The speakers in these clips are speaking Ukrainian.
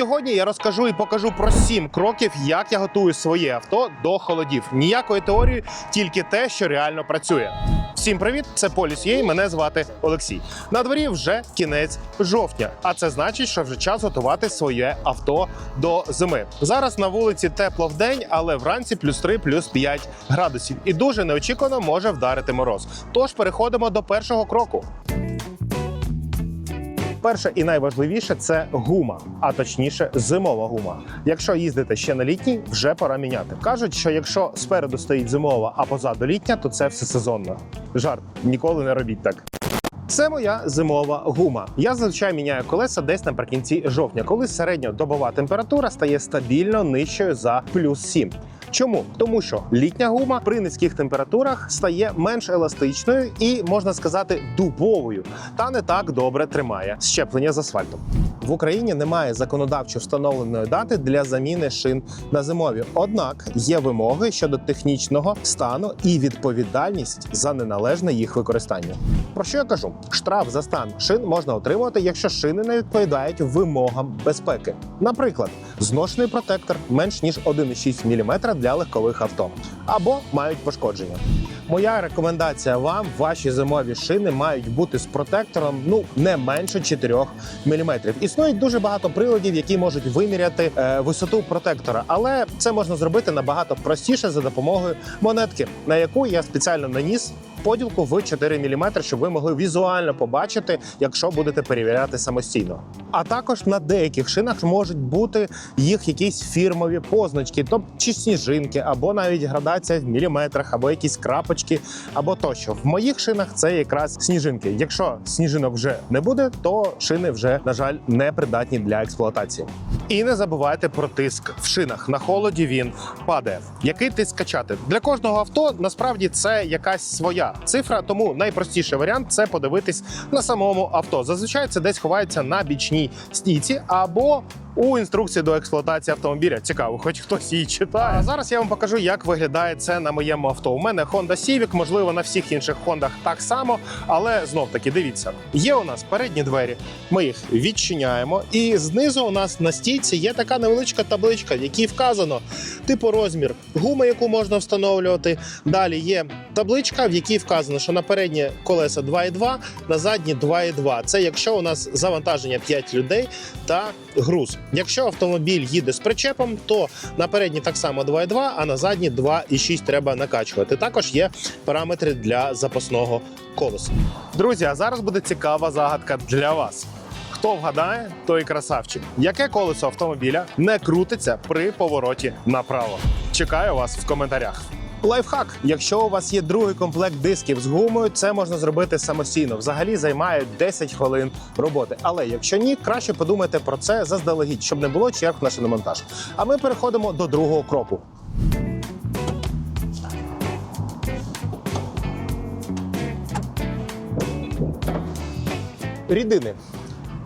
Сьогодні я розкажу і покажу про сім кроків, як я готую своє авто до холодів. Ніякої теорії, тільки те, що реально працює. Всім привіт! Це Поліс Єй. Мене звати Олексій. На дворі вже кінець жовтня, а це значить, що вже час готувати своє авто до зими. Зараз на вулиці тепло в день, але вранці плюс 3, плюс 5 градусів. І дуже неочікувано може вдарити мороз. Тож переходимо до першого кроку. Перше і найважливіше це гума, а точніше зимова гума. Якщо їздите ще на літній, вже пора міняти. Кажуть, що якщо спереду стоїть зимова, а позаду літня, то це все сезонно. Жарт, ніколи не робіть так. Це моя зимова гума. Я зазвичай міняю колеса десь наприкінці жовтня, коли середньодобова температура стає стабільно нижчою за плюс 7. Чому? Тому що літня гума при низьких температурах стає менш еластичною і можна сказати дубовою, та не так добре тримає щеплення з асфальтом. В Україні немає законодавчо встановленої дати для заміни шин на зимові. Однак є вимоги щодо технічного стану і відповідальність за неналежне їх використання. Про що я кажу? Штраф за стан шин можна отримувати, якщо шини не відповідають вимогам безпеки. Наприклад, зношений протектор менш ніж 1,6 мм для легкових авто або мають пошкодження. Моя рекомендація вам: ваші зимові шини мають бути з протектором ну не менше 4 мм. Існують дуже багато приладів, які можуть виміряти е, висоту протектора, але це можна зробити набагато простіше за допомогою монетки, на яку я спеціально наніс. Поділку в 4 мм, щоб ви могли візуально побачити, якщо будете перевіряти самостійно. А також на деяких шинах можуть бути їх якісь фірмові позначки, тобто чи сніжинки, або навіть градація в міліметрах, або якісь крапочки, або тощо. В моїх шинах це якраз сніжинки. Якщо сніжинок вже не буде, то шини вже на жаль не придатні для експлуатації. І не забувайте про тиск в шинах. На холоді він падає. Який тиск качати? Для кожного авто насправді це якась своя цифра, тому найпростіший варіант це подивитись на самому авто. Зазвичай це десь ховається на бічній стійці або у інструкції до експлуатації автомобіля. Цікаво, хоч хтось її читає. А зараз я вам покажу, як виглядає це на моєму авто. У мене Honda Civic, можливо, на всіх інших Хондах так само, але знов таки дивіться, є у нас передні двері. Ми їх відчиняємо, і знизу у нас на стійці є така невеличка табличка, в якій вказано типу розмір гуми, яку можна встановлювати. Далі є табличка, в якій вказано, що на передні колеса 2,2, на задні 2,2. Це якщо у нас завантаження 5 людей та груз. Якщо автомобіль їде з причепом, то на передні так само 2,2, а на задні 2,6 треба накачувати. Також є параметри для запасного колеса. Друзі, а зараз буде цікава загадка для вас. Хто вгадає, той красавчик. Яке колесо автомобіля не крутиться при повороті направо? Чекаю вас в коментарях. Лайфхак. Якщо у вас є другий комплект дисків з гумою, це можна зробити самостійно. Взагалі займає 10 хвилин роботи. Але якщо ні, краще подумайте про це заздалегідь, щоб не було черг на шиномонтаж. А ми переходимо до другого кроку. Рідини.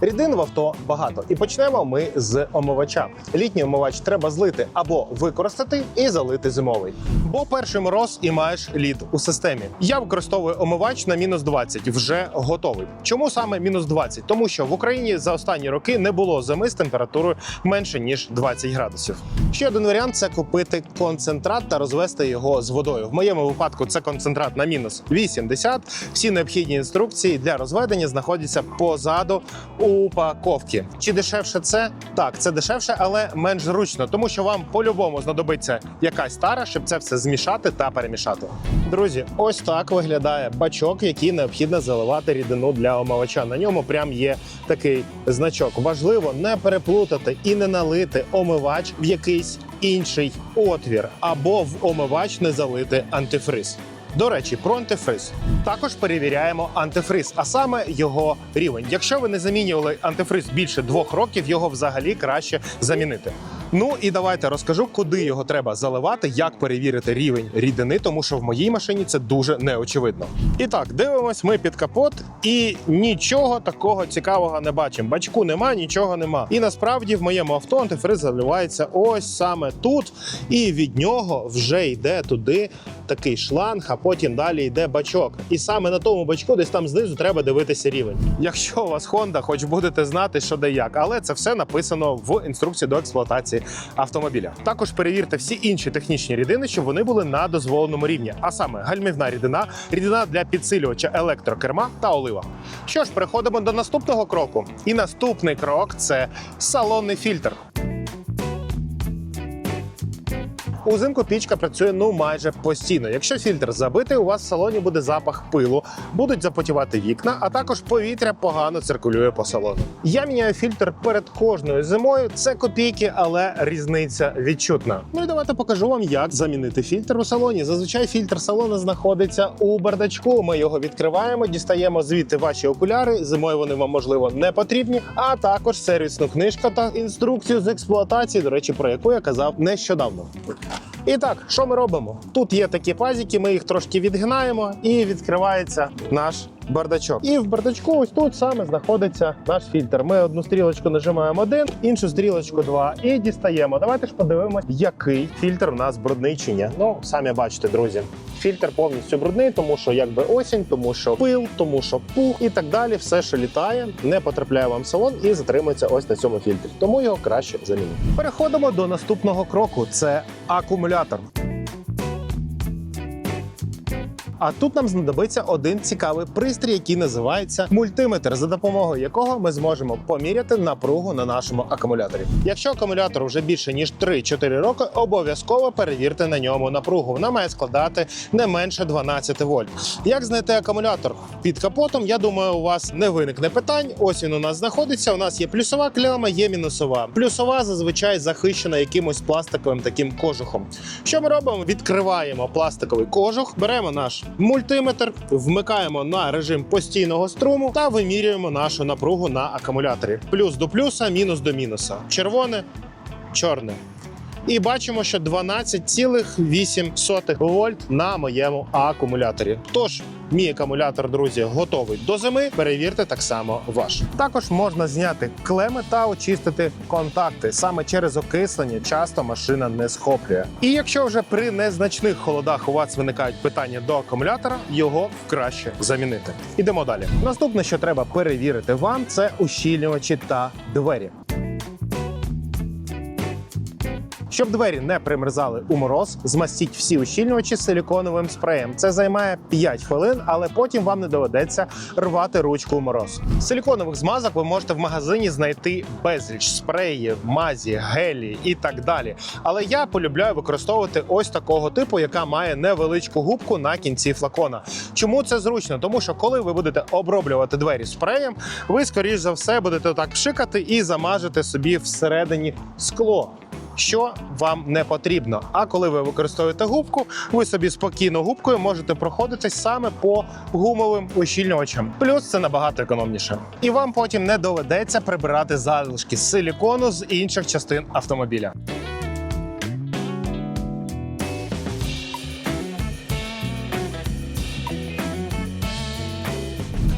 Рідин в авто багато, і почнемо ми з омивача. Літній омивач треба злити або використати і залити зимовий. Бо перший мороз і маєш лід у системі. Я використовую омивач на мінус 20, вже готовий. Чому саме мінус 20? Тому що в Україні за останні роки не було зими з температурою менше ніж 20 градусів. Ще один варіант це купити концентрат та розвести його з водою. В моєму випадку це концентрат на мінус 80. Всі необхідні інструкції для розведення знаходяться позаду упаковки. Чи дешевше це? Так, це дешевше, але менш зручно, тому що вам по-любому знадобиться якась тара, щоб це все змішати та перемішати. Друзі, ось так виглядає бачок, який необхідно заливати рідину для омивача. На ньому прям є такий значок. Важливо не переплутати і не налити омивач в якийсь інший отвір, або в омивач не залити антифриз. До речі, про антифриз також перевіряємо антифриз, а саме його рівень. Якщо ви не замінювали антифриз більше двох років, його взагалі краще замінити. Ну і давайте розкажу, куди його треба заливати, як перевірити рівень рідини, тому що в моїй машині це дуже неочевидно. І так, дивимось ми під капот, і нічого такого цікавого не бачимо. Бачку нема, нічого нема. І насправді в моєму авто антифриз заливається ось саме тут, і від нього вже йде туди такий шланг, а потім далі йде бачок. І саме на тому бачку, десь там знизу, треба дивитися рівень. Якщо у вас Honda, хоч будете знати, що де як, але це все написано в інструкції до експлуатації автомобіля. Також перевірте всі інші технічні рідини, щоб вони були на дозволеному рівні, а саме гальмівна рідина, рідина для підсилювача електрокерма та олива. Що ж, переходимо до наступного кроку. І наступний крок це салонний фільтр. Узимку пічка працює ну майже постійно. Якщо фільтр забитий, у вас в салоні буде запах пилу, будуть запотівати вікна, а також повітря погано циркулює по салону. Я міняю фільтр перед кожною зимою. Це копійки, але різниця відчутна. Ну і давайте покажу вам, як замінити фільтр у салоні. Зазвичай фільтр салону знаходиться у бардачку. Ми його відкриваємо, дістаємо звідти ваші окуляри. Зимою вони вам можливо не потрібні, а також сервісну книжку та інструкцію з експлуатації, до речі, про яку я казав нещодавно. І так, що ми робимо? Тут є такі пазики, ми їх трошки відгинаємо, і відкривається наш бардачок. І в бардачку ось тут саме знаходиться наш фільтр. Ми одну стрілочку нажимаємо один, іншу стрілочку два і дістаємо. Давайте ж подивимось, який фільтр у нас брудний чи ні. Ну, самі бачите, друзі. Фільтр повністю брудний, тому що якби осінь, тому що пил, тому що пух і так далі. Все, що літає, не потрапляє вам в салон і затримується ось на цьому фільтрі. Тому його краще замінити. Переходимо до наступного кроку: це акумулятор. А тут нам знадобиться один цікавий пристрій, який називається мультиметр, за допомогою якого ми зможемо поміряти напругу на нашому акумуляторі. Якщо акумулятор вже більше ніж 3-4 роки, обов'язково перевірте на ньому напругу. Вона має складати не менше 12 вольт. Як знайти акумулятор під капотом? Я думаю, у вас не виникне питань. Ось він у нас знаходиться. У нас є плюсова кляма, є мінусова. Плюсова зазвичай захищена якимось пластиковим таким кожухом. Що ми робимо? Відкриваємо пластиковий кожух, беремо наш мультиметр, вмикаємо на режим постійного струму та вимірюємо нашу напругу на акумуляторі. Плюс до плюса, мінус до мінуса. Червоне, чорне. І бачимо, що 12,8 вольт на моєму акумуляторі. Тож, мій акумулятор, друзі, готовий до зими. Перевірте так само ваш. Також можна зняти клеми та очистити контакти. Саме через окислення часто машина не схоплює. І якщо вже при незначних холодах у вас виникають питання до акумулятора, його краще замінити. Ідемо далі. Наступне, що треба перевірити вам, це ущільнювачі та двері. Щоб двері не примерзали у мороз, змастіть всі ущільнювачі силіконовим спреєм. Це займає 5 хвилин, але потім вам не доведеться рвати ручку у мороз. Силіконових змазок ви можете в магазині знайти безліч спреїв, мазі, гелі і так далі. Але я полюбляю використовувати ось такого типу, яка має невеличку губку на кінці флакона. Чому це зручно? Тому що коли ви будете оброблювати двері спреєм, ви скоріш за все будете так пшикати і замажете собі всередині скло що вам не потрібно. А коли ви використовуєте губку, ви собі спокійно губкою можете проходитись саме по гумовим ущільнювачам. Плюс це набагато економніше. І вам потім не доведеться прибирати залишки силікону з інших частин автомобіля.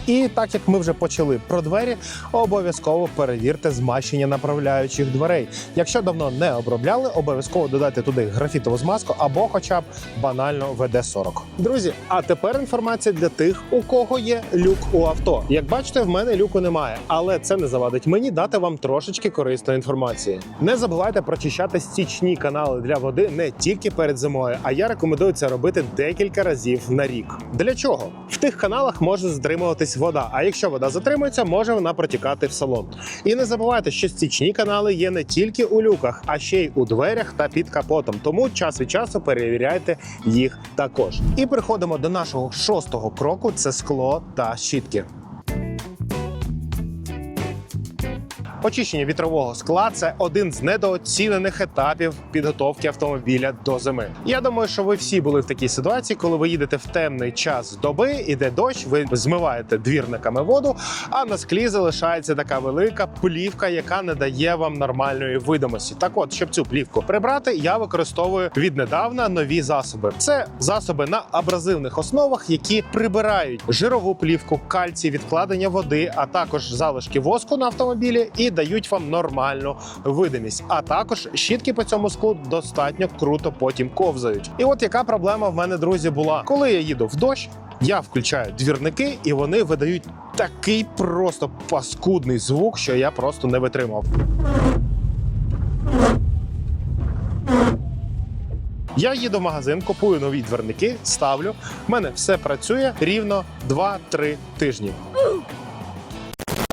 І так як ми вже почали про двері, обов'язково перевірте змащення направляючих дверей. Якщо давно не обробляли, обов'язково додайте туди графітову змазку або, хоча б банально ВД-40. Друзі, а тепер інформація для тих, у кого є люк у авто. Як бачите, в мене люку немає, але це не завадить мені дати вам трошечки корисної інформації. Не забувайте прочищати стічні канали для води не тільки перед зимою, а я рекомендую це робити декілька разів на рік. Для чого? В тих каналах може затримуватись вода. А якщо вода затримується, може вона протікати в салон. І не забувайте, що стічні канали є не тільки у люках, а ще й у дверях та під капотом. Тому час від часу перевіряйте їх також. І переходимо до нашого шостого кроку: це скло та щітки. Очищення вітрового скла це один з недооцінених етапів підготовки автомобіля до зими. Я думаю, що ви всі були в такій ситуації, коли ви їдете в темний час доби, іде дощ, ви змиваєте двірниками воду, а на склі залишається така велика плівка, яка не дає вам нормальної видимості. Так, от, щоб цю плівку прибрати, я використовую віднедавна нові засоби. Це засоби на абразивних основах, які прибирають жирову плівку, кальцій, відкладення води, а також залишки воску на автомобілі і дають вам нормальну видимість. А також щітки по цьому склу достатньо круто потім ковзають. І от яка проблема в мене, друзі, була, коли я їду в дощ. Я включаю двірники, і вони видають такий просто паскудний звук, що я просто не витримав. Я їду в магазин, купую нові двірники, ставлю. У мене все працює рівно 2-3 тижні.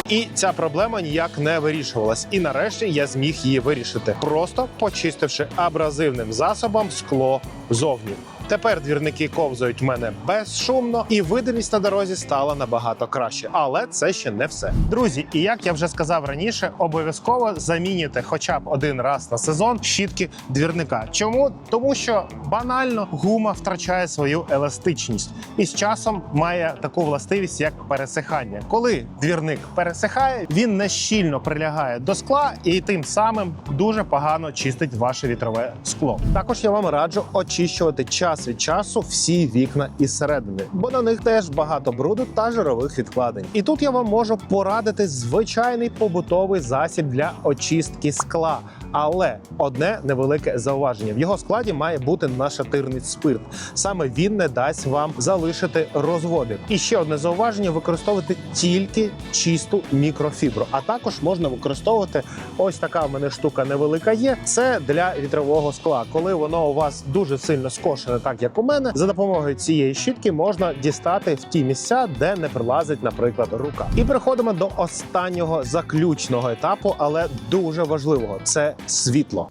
І ця проблема ніяк не вирішувалась. І нарешті я зміг її вирішити, просто почистивши абразивним засобом скло зовні. Тепер двірники ковзають в мене безшумно, і видимість на дорозі стала набагато краще. Але це ще не все. Друзі, і як я вже сказав раніше, обов'язково замінюйте хоча б один раз на сезон щітки двірника. Чому? Тому що банально гума втрачає свою еластичність і з часом має таку властивість, як пересихання. Коли двірник пересихає, він не щільно прилягає до скла і тим самим дуже погано чистить ваше вітрове скло. Також я вам раджу очищувати час від часу всі вікна із середини, бо на них теж багато бруду та жирових відкладень. І тут я вам можу порадити звичайний побутовий засіб для очистки скла. Але одне невелике зауваження: в його складі має бути нашатирний спирт. Саме він не дасть вам залишити розводи. І ще одне зауваження: використовувати тільки чисту мікрофібру. А також можна використовувати ось така в мене штука невелика є. Це для вітрового скла. Коли воно у вас дуже сильно скошене, так як у мене, за допомогою цієї щітки можна дістати в ті місця, де не прилазить, наприклад, рука. І переходимо до останнього заключного етапу, але дуже важливого це світло.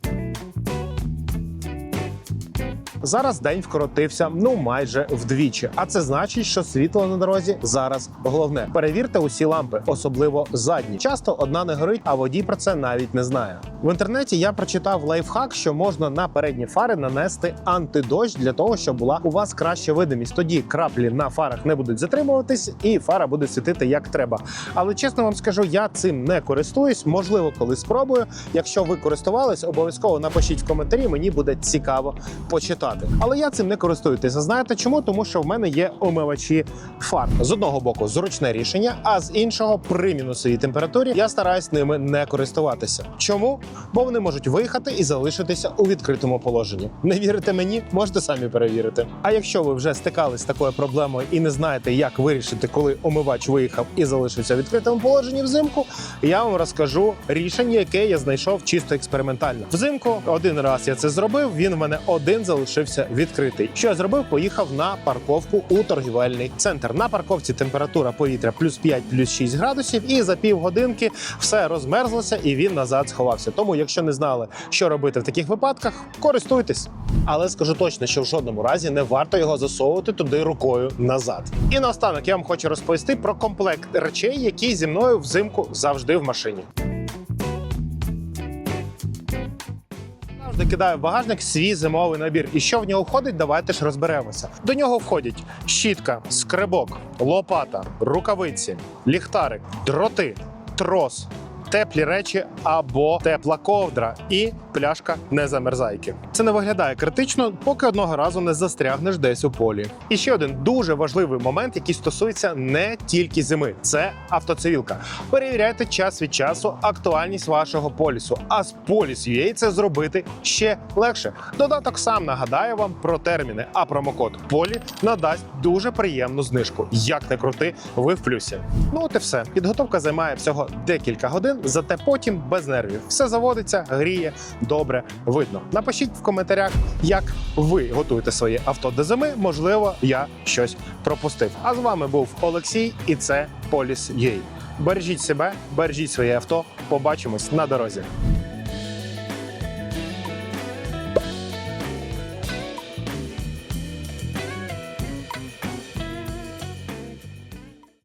Зараз день вкоротився ну майже вдвічі. А це значить, що світло на дорозі зараз головне. Перевірте усі лампи, особливо задні. Часто одна не горить, а водій про це навіть не знає. В інтернеті я прочитав лайфхак, що можна на передні фари нанести антидощ для того, щоб була у вас краща видимість. Тоді краплі на фарах не будуть затримуватись, і фара буде світити як треба. Але чесно вам скажу, я цим не користуюсь. Можливо, коли спробую. Якщо ви користувались, обов'язково напишіть в коментарі. Мені буде цікаво почитати. Але я цим не користуюся. Знаєте чому? Тому що в мене є омивачі фар. З одного боку зручне рішення, а з іншого при мінусовій температурі я стараюсь ними не користуватися. Чому? Бо вони можуть виїхати і залишитися у відкритому положенні. Не вірите мені? Можете самі перевірити. А якщо ви вже стикались з такою проблемою і не знаєте, як вирішити, коли омивач виїхав і залишився в відкритому положенні взимку, я вам розкажу рішення, яке я знайшов чисто експериментально. Взимку один раз я це зробив. Він в мене один залишився відкритий. Що я зробив? Поїхав на парковку у торгівельний центр. На парковці температура повітря плюс 5, плюс 6 градусів, і за півгодинки все розмерзлося і він назад сховався. Тому, якщо не знали, що робити в таких випадках, користуйтесь. Але скажу точно, що в жодному разі не варто його засовувати туди рукою назад. І наостанок я вам хочу розповісти про комплект речей, які зі мною взимку завжди в машині. Завжди кидаю в багажник свій зимовий набір. І що в нього входить, давайте ж розберемося. До нього входять щітка, скребок, лопата, рукавиці, ліхтарик, дроти, трос. Теплі речі або тепла ковдра і пляшка незамерзайки. Це не виглядає критично, поки одного разу не застрягнеш десь у полі. І ще один дуже важливий момент, який стосується не тільки зими, це автоцивілка. Перевіряйте час від часу актуальність вашого полісу. А з поліс це зробити ще легше. Додаток сам нагадає вам про терміни, а промокод полі надасть дуже приємну знижку. Як не крути, ви в плюсі. Ну от і все. Підготовка займає всього декілька годин, зате потім без нервів. Все заводиться, гріє, добре видно. Напишіть в коментарях, як ви готуєте своє авто до зими. Можливо, я щось пропустив. А з вами був Олексій, і це Поліс Єй. Бережіть себе, бережіть своє авто. Побачимось на дорозі.